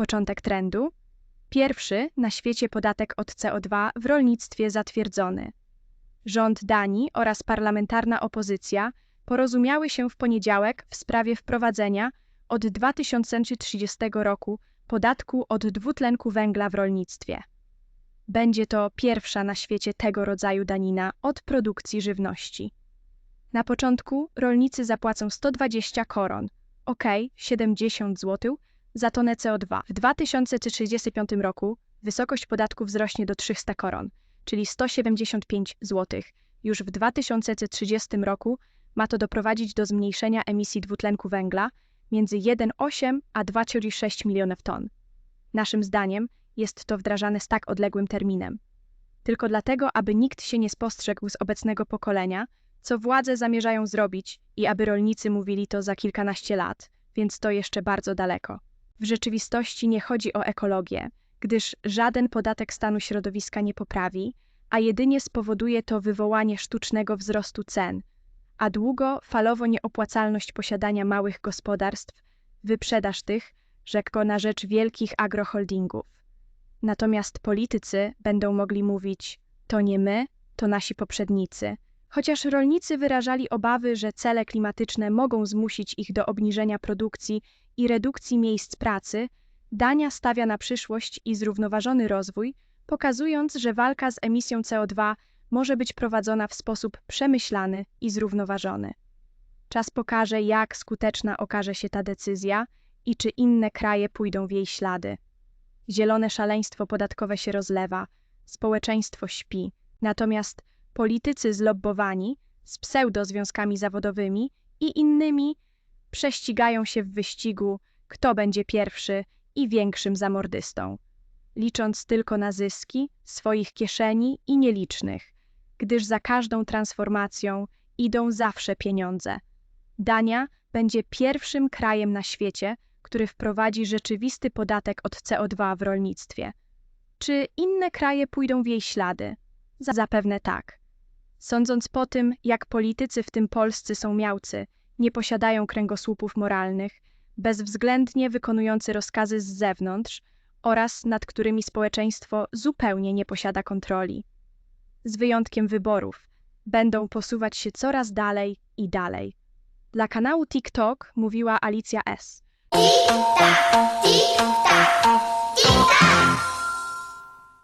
Początek trendu. Pierwszy na świecie podatek od CO2 w rolnictwie zatwierdzony. Rząd Danii oraz parlamentarna opozycja porozumiały się w poniedziałek w sprawie wprowadzenia od 2030 roku podatku od dwutlenku węgla w rolnictwie. Będzie to pierwsza na świecie tego rodzaju danina od produkcji żywności. Na początku rolnicy zapłacą 120 koron, ok, 70 zł, za tonę CO2. W 2035 roku wysokość podatku wzrośnie do 300 koron, czyli 175 zł. Już w 2030 roku ma to doprowadzić do zmniejszenia emisji dwutlenku węgla między 1,8 a 2,6 milionów ton. Naszym zdaniem jest to wdrażane z tak odległym terminem. Tylko dlatego, aby nikt się nie spostrzegł z obecnego pokolenia, co władze zamierzają zrobić i aby rolnicy mówili to za kilkanaście lat, więc to jeszcze bardzo daleko. W rzeczywistości nie chodzi o ekologię, gdyż żaden podatek stanu środowiska nie poprawi, a jedynie spowoduje to wywołanie sztucznego wzrostu cen, a długofalowo nieopłacalność posiadania małych gospodarstw, wyprzedaż tych, rzekło na rzecz wielkich agroholdingów. Natomiast politycy będą mogli mówić: to nie my, to nasi poprzednicy. Chociaż rolnicy wyrażali obawy, że cele klimatyczne mogą zmusić ich do obniżenia produkcji i redukcji miejsc pracy, Dania stawia na przyszłość i zrównoważony rozwój, pokazując, że walka z emisją CO2 może być prowadzona w sposób przemyślany i zrównoważony. Czas pokaże, jak skuteczna okaże się ta decyzja i czy inne kraje pójdą w jej ślady. Zielone szaleństwo podatkowe się rozlewa, społeczeństwo śpi, natomiast politycy zlobbowani z pseudozwiązkami zawodowymi i innymi prześcigają się w wyścigu, kto będzie pierwszy i większym zamordystą, licząc tylko na zyski swoich kieszeni i nielicznych, gdyż za każdą transformacją idą zawsze pieniądze. Dania będzie pierwszym krajem na świecie, który wprowadzi rzeczywisty podatek od CO2 w rolnictwie. Czy inne kraje pójdą w jej ślady? Zapewne tak. Sądząc po tym, jak politycy, w tym polscy, są miałcy, nie posiadają kręgosłupów moralnych, bezwzględnie wykonujący rozkazy z zewnątrz oraz nad którymi społeczeństwo zupełnie nie posiada kontroli. Z wyjątkiem wyborów, będą posuwać się coraz dalej i dalej. Dla kanału TikTok mówiła Alicja S. Tik tak, tik tak, tik tak.